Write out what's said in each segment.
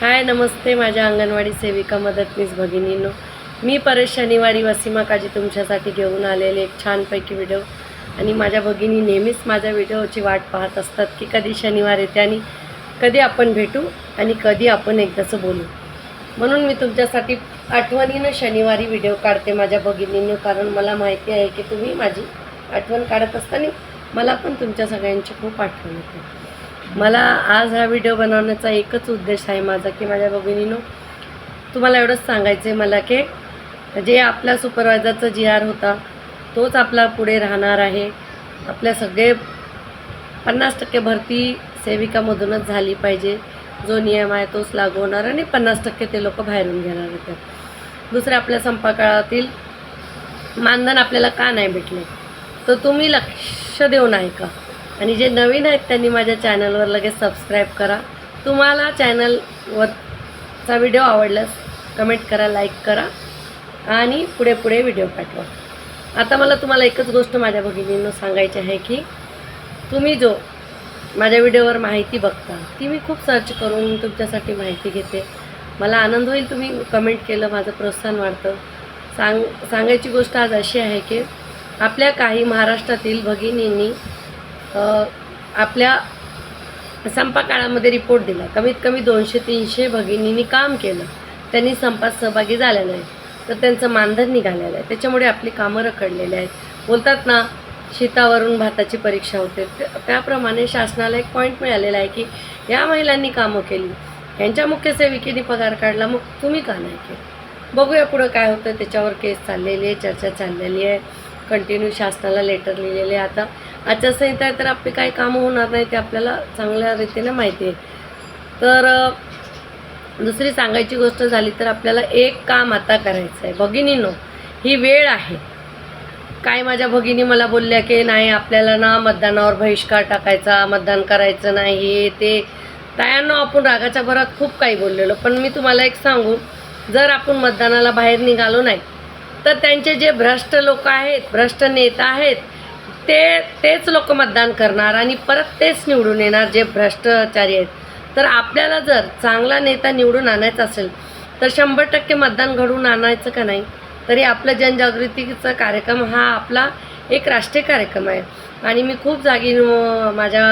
हाय नमस्ते माझ्या अंगणवाडी सेविका मदतनीस भगिनींनो. मी परत शनिवारी वसीमा काजी तुमच्यासाठी घेऊन आलेले एक छानपैकी व्हिडिओ. आणि माझ्या भगिनी नेहमीच माझ्या व्हिडिओची वाट पाहत असतात की कधी शनिवार येते आणि कधी आपण भेटू आणि कधी आपण एकदाचं बोलू. म्हणून मी तुमच्यासाठी आठवणीनं शनिवारी व्हिडिओ काढते माझ्या भगिनीनं कारण मला माहिती आहे की तुम्ही माझी आठवण काढत असताना मला पण तुमच्या सगळ्यांची खूप आठवण येते. मला आज हा व्हिडिओ बनवण्याचा एकच उद्देश आहे माझा की माझ्या भगिनीनो तुम्हाला एवढंच सांगायचं आहे मला की जे आपल्या सुपरवायझरचा जी आर होता तोच आपला पुढे राहणार आहे. आपल्या सगळे पन्नास टक्के भरती सेविकामधूनच झाली पाहिजे. जो नियम आहे तोच लागू होणार आणि पन्नास टक्के ते लोक बाहेरून घेणार होते दुसरं आपल्या संपर्काळातील मानधन आपल्याला का नाही भेटले? तर तुम्ही लक्ष देऊन ऐका आणि जे नवीन आहेत त्यांनी माझ्या चॅनलवर लगेच सबस्क्राईब करा. तुम्हाला चॅनलवरचा व्हिडिओ आवडल्यास कमेंट करा लाईक करा आणि पुढे पुढे व्हिडिओ पाठवा. आता मला तुम्हाला एकच गोष्ट माझ्या भगिनींना सांगायची आहे की तुम्ही जो माझ्या व्हिडिओवर माहिती बघता ती मी खूप सर्च करून तुमच्यासाठी माहिती घेते. मला आनंद होईल तुम्ही कमेंट केलं माझं प्रोत्साहन वाढतं. सांग सांगायची गोष्ट आज अशी आहे की आपल्या काही महाराष्ट्रातील भगिनींनी आपल्या संपा काळामध्ये रिपोर्ट दिला. कमीत कमी दोनशे तीनशे भगिनींनी काम केलं. त्यांनी संपात सहभागी झालेलं आहे. तर त्यांचं मानधन निघालेलं आहे. त्याच्यामुळे आपली कामं रखडलेली आहेत. बोलतात ना शेतावरून भाताची परीक्षा होते. त्याप्रमाणे शासनाला एक पॉईंट मिळालेला आहे की या महिलांनी कामं केली. यांच्या मुख्य सेविकेने पगार काढला. मग तुम्ही का नाही केलं? बघूया पुढं काय होतं. त्याच्यावर केस चाललेली आहे चर्चा चाललेली आहे. कंटिन्यू शासनाला लेटर लिहिलेले आहे. आता आचारसंहिता आहे तर आपली काही कामं होणार नाही ते आपल्याला चांगल्या रीतीने माहिती आहे. तर दुसरी सांगायची गोष्ट झाली तर आपल्याला एक काम आता करायचं आहे. भगिनीनो ही वेळ आहे. काय माझ्या भगिनी मला बोलल्या की नाही आपल्याला ना मतदानावर बहिष्कार टाकायचा मतदान करायचं नाही हे ते तायांना आपण रागाच्या भरात खूप काही बोललेलो. पण मी तुम्हाला एक सांगू जर आपण मतदानाला बाहेर निघालो नाही तर त्यांचे जे भ्रष्ट लोक आहेत भ्रष्ट नेता आहेत ते तेच लोक मतदान करणार आणि परत तेच निवडून येणार जे भ्रष्टाचारी आहेत. तर आपल्याला जर चांगला नेता निवडून आणायचा असेल तर शंभर टक्के मतदान घडवून आणायचं का नाही? तरी आपलं जनजागृतीचा कार्यक्रम हा आपला एक राष्ट्रीय कार्यक्रम आहे. आणि मी खूप जागी माझ्या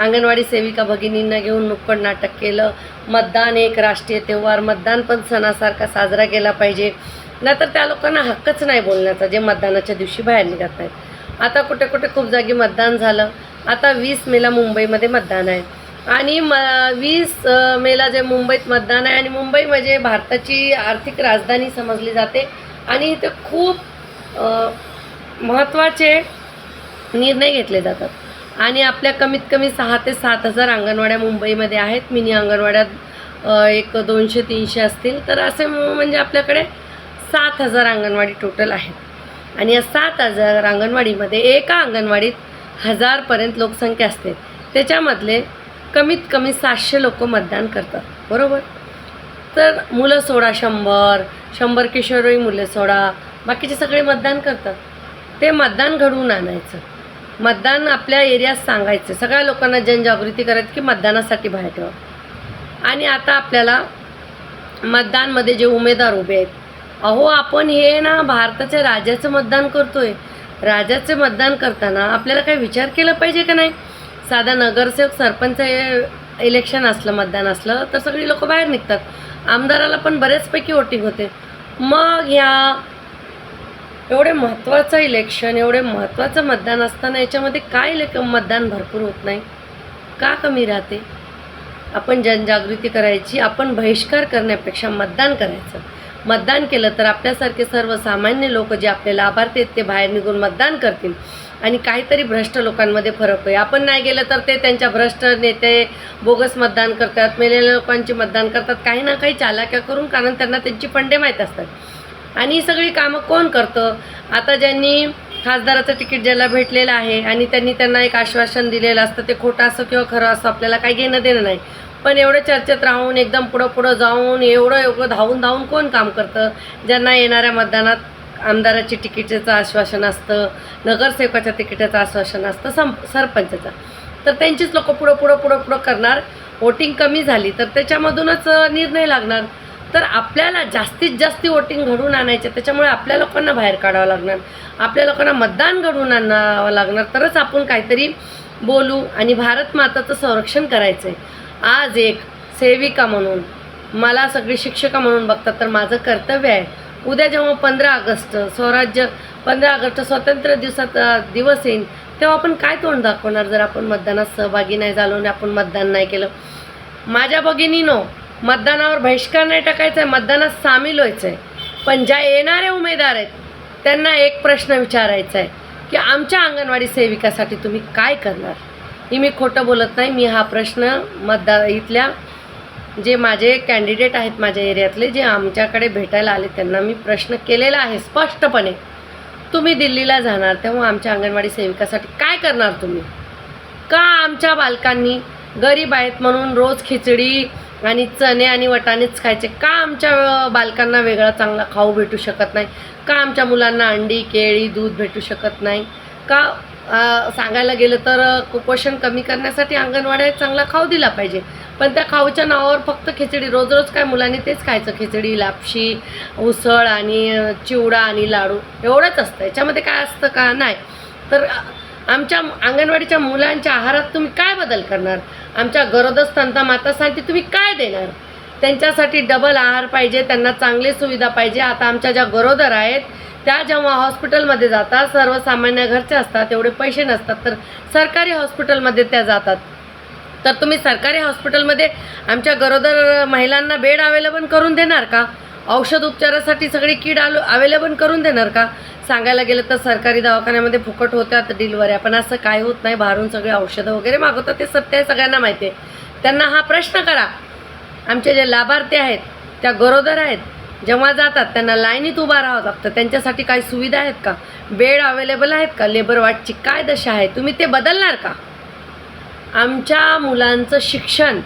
अंगणवाडी सेविका भगिनींना घेऊन नुक्कड नाटक केलं. मतदान एक राष्ट्रीय त्योहार मतदान पण सणासारखा साजरा केला पाहिजे. नाहीतर त्या लोकांना हक्कच नाही बोलण्याचा जे मतदानाच्या दिवशी बाहेर निघत नाहीत. आता कुठे कुठे खूप जागी मतदान झालं. आता वीस मेला मुंबईमध्ये मतदान आहे. आणि म वीस मेला जे मुंबईत मतदान आहे आणि मुंबई म्हणजे भारताची आर्थिक राजधानी समजली जाते. आणि इथे खूप महत्त्वाचे निर्णय घेतले जातात. आणि आपल्या कमीत कमी सहा ते सात हजार अंगणवाड्या मुंबईमध्ये आहेत. मिनी अंगणवाड्यात एक दोनशे तीनशे असतील. तर असे म्हणजे आपल्याकडे सात हजार अंगणवाडी टोटल आहेत. आणि या सात हजार अंगणवाडीमध्ये एका अंगणवाडीत हजारपर्यंत लोकसंख्या असते. त्याच्यामधले कमीत कमी सातशे लोक मतदान करतात. बरोबर? तर मुलं सोडा शंभर शंभर किशोरी मुलं सोडा बाकीचे सगळे मतदान करतात. ते मतदान घडवून आणायचं. मतदान आपल्या एरियात सांगायचं. सगळ्या लोकांना जनजागृती करायची की मतदानासाठी बाहेर ठेवा. आणि आता आपल्याला मतदानमध्ये जे उमेदवार उभे आहेत अहो आपण हे ना भारताच्या राजाचं मतदान करतोय. राजाचे मतदान करताना आपल्याला काही विचार केला पाहिजे का नाही? साधा नगरसेवक सरपंच इलेक्शन असलं मतदान असलं तर सगळी लोक बाहेर निघतात. आमदाराला पण बऱ्याचपैकी वोटिंग होते. मग ह्या एवढे महत्त्वाचं इलेक्शन एवढे महत्त्वाचं मतदान असताना याच्यामध्ये काय इलेक मतदान भरपूर होत नाही? का कमी राहते? आपण जनजागृती करायची आपण बहिष्कार करण्यापेक्षा मतदान करायचं. मतदान केलं तर आपल्यासारखे सर्वसामान्य लोक जे आपले लाभार्थी आहेत ते बाहेर निघून मतदान करतील. आणि काहीतरी भ्रष्ट लोकांमध्ये फरक होईल आपण नाही गेलं तर ते त्यांच्या भ्रष्ट नेते बोगस मतदान करतात मेलेल्या लोकांची मतदान करतात काही ना काही चालाक्या करून कारण त्यांना त्यांची फंडे माहीत असतात. आणि ही सगळी कामं कोण करतं? आता ज्यांनी खासदाराचं तिकीट ज्याला भेटलेलं आहे आणि त्यांनी त्यांना एक आश्वासन दिलेलं असतं ते खोटं असं किंवा खरं असं आपल्याला काही घेणं देणं नाही. पण एवढं चर्चेत राहून एकदम पुढं पुढं जाऊन एवढं एवढं धावून धावून कोण काम करतं? ज्यांना येणाऱ्या मतदानात आमदाराची तिकिटाचं आश्वासन असतं नगरसेवकाच्या तिकिटाचं आश्वासन असतं सं सरपंचाचं. तर त्यांचीच लोक पुढं पुढं पुढं पुढं करणार. वोटिंग कमी झाली तर त्याच्यामधूनच निर्णय लागणार. तर आपल्याला जास्तीत जास्त वोटिंग घडवून आणायचे त्याच्यामुळे आपल्या लोकांना बाहेर काढावं लागणार. आपल्या लोकांना मतदान घडवून आणावं लागणार. तरच आपण काहीतरी बोलू आणि भारत माताचं संरक्षण करायचं आहे आज एक सेविका म्हणून मला सगळी शिक्षका म्हणून बघतात तर माझं कर्तव्य आहे. उद्या जेव्हा पंधरा ऑगस्ट स्वराज्य पंधरा ऑगस्ट स्वातंत्र्य दिवसात दिवस येईल तेव्हा आपण काय तोंड दाखवणार जर आपण मतदानात सहभागी नाही झालो आणि आपण मतदान नाही केलं? माझ्या भगिनीनो मतदानावर बहिष्कार नाही टाकायचा आहे मतदानात सामील व्हायचं आहे पण ज्या येणारे उमेदवार आहेत त्यांना एक प्रश्न विचारायचा आहे की आमच्या अंगणवाडी सेविकासाठी तुम्ही काय करणार? ही मी खोटं बोलत नाही. मी हा प्रश्न मतदार इथल्या जे माझे कॅन्डिडेट आहेत माझ्या एरियातले जे आमच्याकडे भेटायला आले त्यांना मी प्रश्न केलेला आहे स्पष्टपणे. तुम्ही दिल्लीला जाणार तेव्हा आमच्या अंगणवाडी सेविकासाठी काय करणार तुम्ही? का आमच्या बालकांनी गरीब आहेत म्हणून रोज खिचडी आणि चणे आणि वटाणेच खायचे? का आमच्या बालकांना वेगळा चांगला खाऊ भेटू शकत नाही? का आमच्या मुलांना अंडी केळी दूध भेटू शकत नाही? का सांगायला गेलं तर कुपोषण कमी करण्यासाठी अंगणवाड्या चांगला खाऊ दिला पाहिजे. पण त्या खाऊच्या नावावर फक्त खिचडी रोज रोज काय मुलांनी तेच खायचं खिचडी लापशी उसळ आणि चिवडा आणि लाडू एवढंच असतं. याच्यामध्ये काय असतं का? नाही. तर आमच्या अंगणवाडीच्या मुलांच्या आहारात तुम्ही काय बदल करणार? आमच्या गरोदर स्तंता मातासाठी तुम्ही काय देणार? त्यांच्यासाठी डबल आहार पाहिजे त्यांना चांगली सुविधा पाहिजे. आता आमच्या ज्या गरोदर आहेत त्या जेव्हा हॉस्पिटलमध्ये जातात सर्वसामान्य घरचे असतात एवढे पैसे नसतात तर सरकारी हॉस्पिटलमध्ये त्या जातात. तर तुम्ही सरकारी हॉस्पिटलमध्ये आमच्या गरोदर महिलांना बेड अवेलेबल करून देणार का? औषध उपचारासाठी सगळी कीड आलो अवेलेबल करून देणार का? सांगायला गेलं तर सरकारी दवाखान्यामध्ये फुकट होत्यात डिलिव्हऱ्या पण असं काय होत नाही बाहेरून सगळे औषधं वगैरे मागवतात ते सत्य आहे सगळ्यांना माहिती आहे. त्यांना हा प्रश्न करा. आमचे जे लाभार्थी आहेत त्या गरोदर आहेत जेव्हा जातात त्यांना लाईनीत उभा राहावं लागतं. त्यांच्यासाठी काही सुविधा आहेत का? बेड अवेलेबल आहेत का? लेबर वाटची काय दशा आहे? तुम्ही ते बदलणार का? आमच्या मुलांचं शिक्षण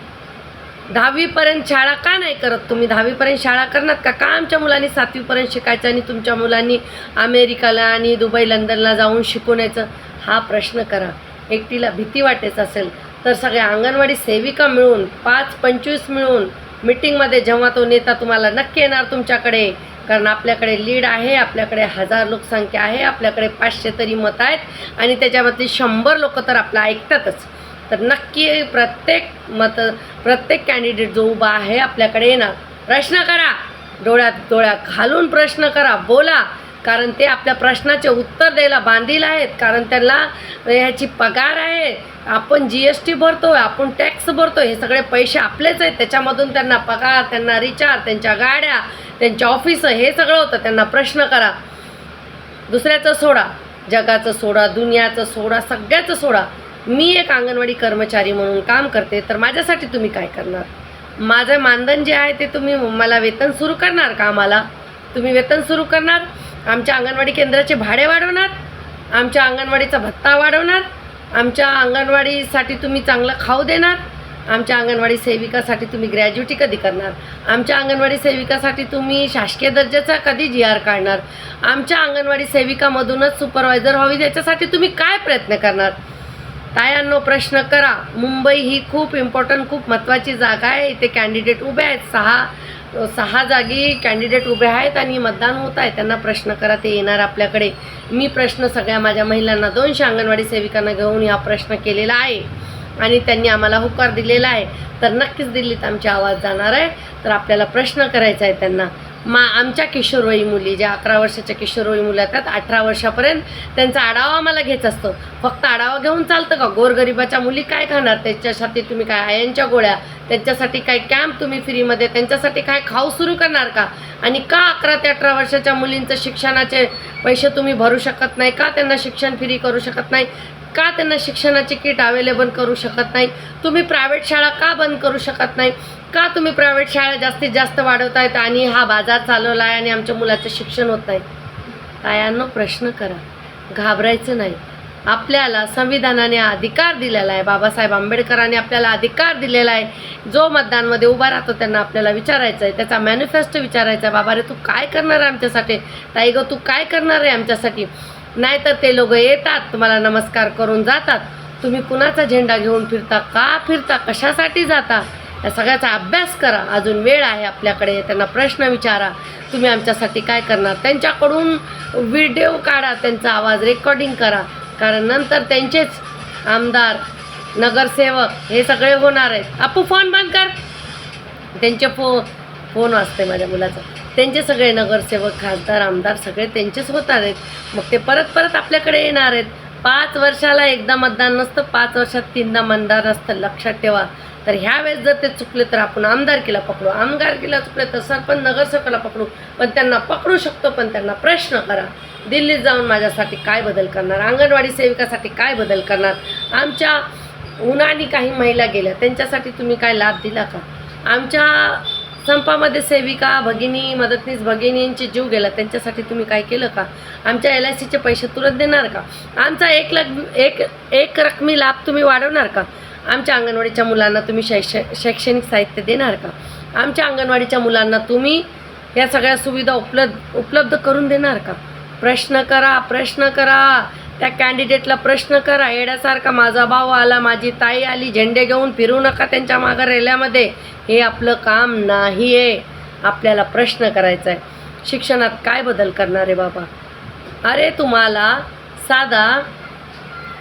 दहावीपर्यंत शाळा का नाही करत तुम्ही? दहावीपर्यंत शाळा करणार का? का आमच्या मुलांनी सातवीपर्यंत शिकायचं आणि तुमच्या मुलांनी अमेरिकाला आणि दुबई लंडनला जाऊन शिकून यायचं हा प्रश्न करा. एकटीला भीती वाटायचं असेल तर सगळ्या अंगणवाडी सेविका मिळून पाच पंचवीस मिळून मिटिंगमध्ये जेव्हा तो नेता तुम्हाला नक्की येणार तुमच्याकडे कारण आपल्याकडे लीड आहे आपल्याकडे हजार लोकसंख्या आहे आपल्याकडे पाचशे तरी मत आहेत आणि त्याच्यामधली शंभर लोक तर आपलं ऐकतातच. तर नक्की प्रत्येक मत प्रत्येक कॅन्डिडेट जो उभा आहे आपल्याकडे येणार. प्रश्न करा. डोळ्यात डोळ्यात घालून प्रश्न करा. बोला. कारण ते आपल्या प्रश्नाचे उत्तर द्यायला बांधील आहेत. कारण त्यांना ह्याची पगार आहे. आपण जी एस टी भरतो आपण टॅक्स भरतो हे सगळे पैसे आपलेच आहेत. त्याच्यामधून त्यांना पगार त्यांना रिचार्ज त्यांच्या गाड्या त्यांच्या ऑफिसं हे सगळं होतं. त्यांना प्रश्न करा. दुसऱ्याचं सोडा. जगाचं सोडा दुनियाचं सोडा सगळ्याचं सोडा. मी एक अंगणवाडी कर्मचारी म्हणून काम करते तर माझ्यासाठी तुम्ही काय करणार? माझं मानधन जे आहे ते तुम्ही मला वेतन सुरू करणार का आम्हाला? तुम्ही वेतन सुरू करणार? आमच्या अंगणवाडी केंद्राचे भाडे वाढवणार? आमच्या अंगणवाडीचा भत्ता वाढवणार? आमच्या अंगणवाडीसाठी तुम्ही चांगलं खाऊ देणार आमच्या अंगणवाडी सेविकासाठी तुम्ही ग्रॅज्युटी कधी करणार आमच्या अंगणवाडी सेविकासाठी तुम्ही शासकीय दर्जाचा कधी जी आर काढणार आमच्या अंगणवाडी सेविकामधूनच सुपरवायझर व्हावी त्याच्यासाठी तुम्ही काय प्रयत्न करणार? तायांनो प्रश्न करा. मुंबई ही खूप इम्पॉर्टंट खूप महत्त्वाची जागा आहे. इथे कॅन्डिडेट उभे आहेत. सहा सहा जागी कॅन्डिडेट उभे आहेत आणि मतदान होत आहे. त्यांना प्रश्न करा ते येणार आपल्याकडे. मी प्रश्न सगळ्या माझ्या महिलांना दोनशे अंगणवाडी सेविकांना घेऊन हा प्रश्न केलेला आहे. आणि त्यांनी आम्हाला होकार दिलेला आहे. तर नक्कीच दिल्लीत आमची आवाज जाणार आहे. तर आपल्याला प्रश्न करायचा आहे त्यांना. मा आमच्या किशोरवयी मुली ज्या अकरा वर्षाच्या किशोरवयी मुली असतात अठरा वर्षापर्यंत त्यांचा आढावा आम्हाला घ्यायचा असतो. फक्त आढावा घेऊन चालतं का? गोरगरिबाच्या मुली काय खाणार? त्याच्यासाठी तुम्ही काय आयांच्या गोळ्या? त्यांच्यासाठी काय कॅम्प तुम्ही फ्रीमध्ये त्यांच्यासाठी काय खाऊ सुरू करणार का? आणि का अकरा ते अठरा वर्षाच्या मुलींचं शिक्षणाचे पैसे तुम्ही भरू शकत नाही? का त्यांना शिक्षण फ्री करू शकत नाही? का त्यांना शिक्षणाची किट अवेलेबल करू शकत नाही? तुम्ही प्रायव्हेट शाळा का बंद करू शकत नाही? का तुम्ही प्रायव्हेट शाळा जास्तीत जास्त वाढवतायत आणि हा बाजार चालवला आहे आणि आमच्या मुलाचं शिक्षण होत नाही? तायांना प्रश्न करा. घाबरायचं नाही. आपल्याला संविधानाने अधिकार दिलेला आहे. बाबासाहेब आंबेडकरांनी आपल्याला अधिकार दिलेला आहे. जो मतदानमध्ये उभा राहतो त्यांना आपल्याला विचारायचं आहे. त्याचा मॅनिफेस्टो विचारायचा आहे. बाबा रे तू काय करणार आहे आमच्यासाठी? ताई गं तू काय करणार आहे आमच्यासाठी? नाहीतर ते लोक येतात तुम्हाला नमस्कार करून जातात. तुम्ही कुणाचा झेंडा घेऊन फिरता का फिरता कशासाठी जाता? या सगळ्याचा अभ्यास करा. अजून वेळ आहे आपल्याकडे त्यांना प्रश्न विचारा. तुम्ही आमच्यासाठी काय करणार? त्यांच्याकडून व्हिडिओ काढा त्यांचा आवाज रेकॉर्डिंग करा. कारण नंतर त्यांचेच आमदार नगरसेवक हे सगळे होणार आहेत. आपू फोन बंद कर. त्यांचे फो फोन वाजते माझ्या मुलाचा. त्यांचे सगळे नगरसेवक खासदार आमदार सगळे त्यांचेच होणार आहेत. मग ते परत परत आपल्याकडे येणार आहेत. पाच वर्षाला एकदा मतदान नसतं पाच वर्षात तीनदा मतदान असतं. लक्षात ठेवा. तर ह्या वेळेस जर ते चुकले तर आपण आमदारकीला पकडू. आमदारकीला चुकले तर सरपंच नगरसेवकाला पकडू. पण त्यांना पकडू शकतो पण त्यांना प्रश्न करा. दिल्लीत जाऊन माझ्यासाठी काय बदल करणार? अंगणवाडी सेविकासाठी काय बदल करणार? आमच्या उन्हाने काही महिला गेल्या. त्यांच्यासाठी तुम्ही काय लाभ दिला का? आमच्या संपामध्ये सेविका भगिनी मदतनीस भगिनींचे जीव गेला. त्यांच्यासाठी तुम्ही काय केलं का? आमच्या एल आय सीचे पैसे तुरंत देणार का? आमचा एक लाख एक एक रकमी लाभ तुम्ही वाढवणार का? आमच्या अंगणवाडीच्या मुलांना तुम्ही शैक्ष शैक्षणिक साहित्य देणार का? आमच्या अंगणवाडीच्या मुलांना तुम्ही या सगळ्या सुविधा उपलब्ध उपलब्ध करून देणार का? प्रश्न करा प्रश्न करा. त्या कॅन्डिडेटला प्रश्न करा. येण्यासारखा माझा भाऊ आला माझी ताई आली झेंडे घेऊन फिरू नका त्यांच्या मागं रेल्यामध्ये हे आपलं काम नाही आहे आपल्याला प्रश्न करायचा आहे. शिक्षणात काय बदल करणार आहे बाबा? अरे तुम्हाला साधा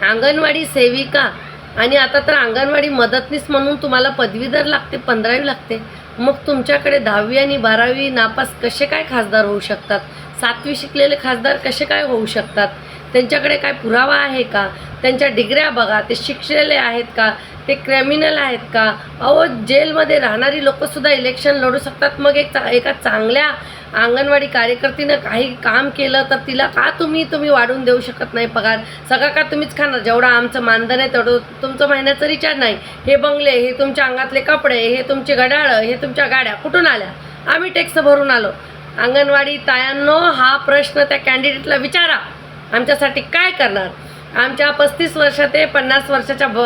अंगणवाडी सेविका आणि आता तर अंगणवाडी मदतनीस म्हणून तुम्हाला पदवीधर लागते पंधरावी लागते. मग तुमच्याकडे दहावी आणि बारावी नापास कसे काय खासदार होऊ शकतात? सातवी शिकलेले खासदार कसे काय होऊ शकतात? त्यांच्याकडे काय पुरावा आहे का? त्यांच्या डिग्र्या बघा ते शिकलेले आहेत का? ते क्रिमिनल आहेत का? अहो जेलमध्ये राहणारी लोकंसुद्धा इलेक्शन लढू शकतात. मग एक चा एका चांगल्या अंगणवाडी कार्यकर्तीनं काही काम केलं तर तिला का तुम्ही तुम्ही वाढवून देऊ शकत नाही पगार? सगळं का तुम्हीच खाणार? जेवढं आमचं मानधन आहे तेवढं तुमचं महिन्याचं रिचार्ज नाही. हे बंगले हे तुमच्या अंगातले कपडे हे तुमचे घड्याळं हे तुमच्या गाड्या कुठून आल्या? आम्ही टॅक्स भरून आलो. अंगणवाडी तायांनो हा प्रश्न त्या कॅन्डिडेटला विचारा. आमच्यासाठी काय करणार? आमच्या पस्तीस वर्ष ते पन्नास वर्षाच्या ब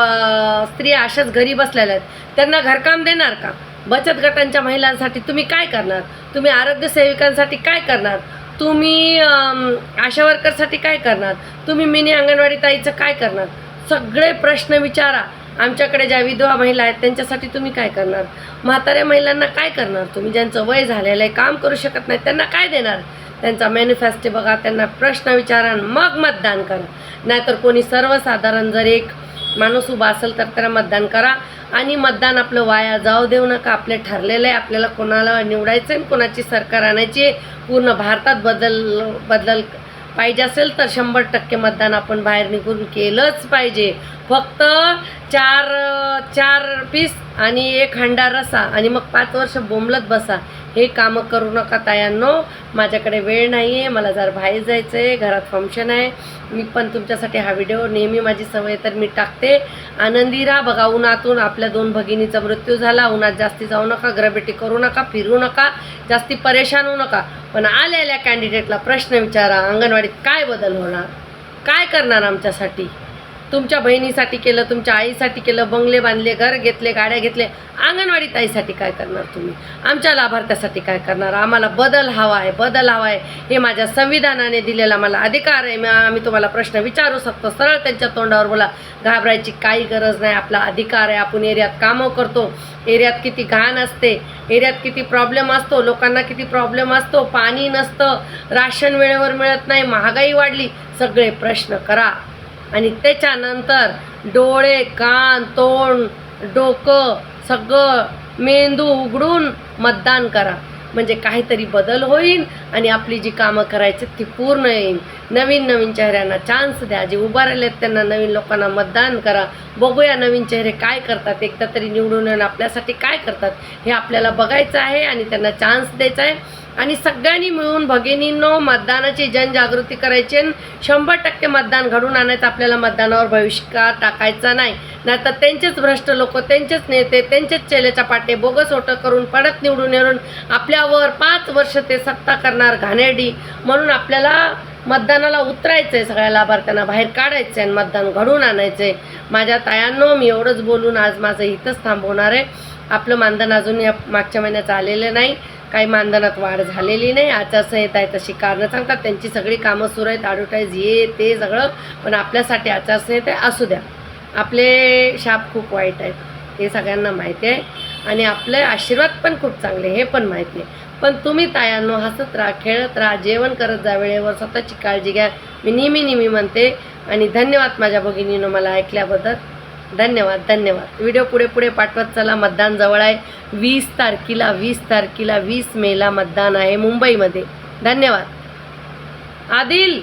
स्त्रिया अशाच घरी बसलेल्या आहेत. त्यांना घरकाम देणार का? बचत गटांच्या महिलांसाठी तुम्ही काय करणार? तुम्ही आरोग्य सेविकांसाठी काय करणार? तुम्ही आशा वर्करसाठी काय करणार? तुम्ही मिनी अंगणवाडी ताईचं काय करणार? सगळे प्रश्न विचारा. आमच्याकडे ज्या विधवा महिला आहेत त्यांच्यासाठी तुम्ही काय करणार? म्हाताऱ्या महिलांना काय करणार तुम्ही? ज्यांचं वय झालेलं आहे काम करू शकत नाही त्यांना काय देणार? त्यांचा मॅनिफेस्टो बघा त्यांना प्रश्न विचारा मग मतदान करा. नाहीतर कोणी सर्वसाधारण जर एक माणूस उभा असेल तर त्याला मतदान करा. आणि मतदान आपलं वाया जाऊ देऊ नका. आपले ठरलेलं आहे आपल्याला कोणाला निवडायचं आहे कोणाची सरकार आणायची आहे. पूर्ण भारतात बदल बदल पाहिजे असेल तर शंभर टक्के मतदान आपण बाहेर निघून केलंच पाहिजे. फक्त चार चार पीस आणि एक हंडा रसा आणि मग पाच वर्ष बोंबलत बसा. हे कामं करू नका तायांनो. माझ्याकडे वेळ नाही आहे मला जर बाहेर जायचं आहे घरात फंक्शन आहे मी पण तुमच्यासाठी हा व्हिडिओ नेहमी माझी सवय तर मी टाकते. आनंदी राहा बघा उन्हातून आपल्या दोन भगिनीचा मृत्यू झाला. उन्हात जास्ती जाऊ नका ग्रबेटी करू नका फिरू नका जास्ती परेशान होऊ नका. पण आलेल्या कॅन्डिडेटला प्रश्न विचारा अंगणवाडीत काय बदल होणार? काय करणार आमच्यासाठी? तुमच्या बहिणीसाठी केलं तुमच्या आईसाठी केलं बंगले बांधले घर घेतले गाड्या घेतले अंगणवाडी ताईसाठी काय करणार तुम्ही? आमच्या लाभार्थ्यासाठी काय करणार? आम्हाला बदल हवा आहे बदल हवा आहे. हे माझ्या संविधानाने दिलेला मला अधिकार आहे. मग आम्ही तुम्हाला प्रश्न विचारू शकतो. सरळ त्यांच्या तोंडावर बोला. घाबरायची काही गरज नाही. आपला अधिकार आहे. आपण एरियात कामं करतो. एरियात किती घाण असते. एरियात किती प्रॉब्लेम असतो. लोकांना किती प्रॉब्लेम असतो. पाणी नसतं. राशन वेळेवर मिळत नाही. महागाई वाढली. सगळे प्रश्न करा. आणि त्याच्यानंतर डोळे कान तोंड डोकं सगळं मेंदू उघडून मतदान करा. म्हणजे काहीतरी बदल होईल आणि आपली जी कामं करायची ती पूर्ण येईल. नवीन नवीन चेहऱ्यांना चान्स द्या. जे उभा राहिलेत त्यांना नवीन लोकांना मतदान करा. बघूया नवीन चेहरे काय करतात. एकदा तरी निवडून येऊन आपल्यासाठी काय करतात हे आपल्याला बघायचं आहे आणि त्यांना चान्स द्यायचा आहे. आणि सगळ्यांनी मिळून भगिनींनो मतदानाची जनजागृती करायची आणि शंभर टक्के मतदान घडून आणायचं. आपल्याला मतदानावर भविष्य टाकायचा नाही. नाहीतर त्यांचेच भ्रष्ट लोक त्यांचेच नेते त्यांचेच चेलेच्या पाटे बोगस ओटं करून पडत निवडून येऊन आपल्यावर पाच वर्ष ते सत्ता करणार घाणेरडी. म्हणून आपल्याला मतदानाला उतरायचं आहे सगळ्या लाभार्थ्यांना बाहेर काढायचं आहे आणि मतदान घडून आणायचं आहे माझ्या तायांनो मी एवढंच बोलून आज माझं इथंच थांबवणार आहे. आपलं मानधन अजून या मागच्या महिन्याचं आलेलं नाही. काही मानधनात वाढ झालेली नाही. आचारसंहिता आहे तशी कारणं सांगतात. त्यांची सगळी कामं सुरू आहेत. ॲडव्हर्टाईज ये ते सगळं. पण आपल्यासाठी आचारसंहिता आहे. असू द्या. आपले शाप खूप वाईट आहेत. हे सगळ्यांना माहिती आहे. आणि आपले आशीर्वाद पण खूप चांगले हे पण माहिती आहे. पण तुम्ही तायांनो हसत राहा खेळत राहा जेवण करत जा वेळेवर स्वतःची काळजी घ्या. मी नेहमी नेहमी म्हणते आणि धन्यवाद माझ्या भगिनीनं मला ऐकल्याबद्दल. धन्यवाद धन्यवाद. व्हिडिओ पुढे पुढे पाठवत चला. मतदान जवळ आहे. वीस तारखेला वीस तारखेला वीस मेला मतदान आहे मुंबईमध्ये. धन्यवाद. आदिल!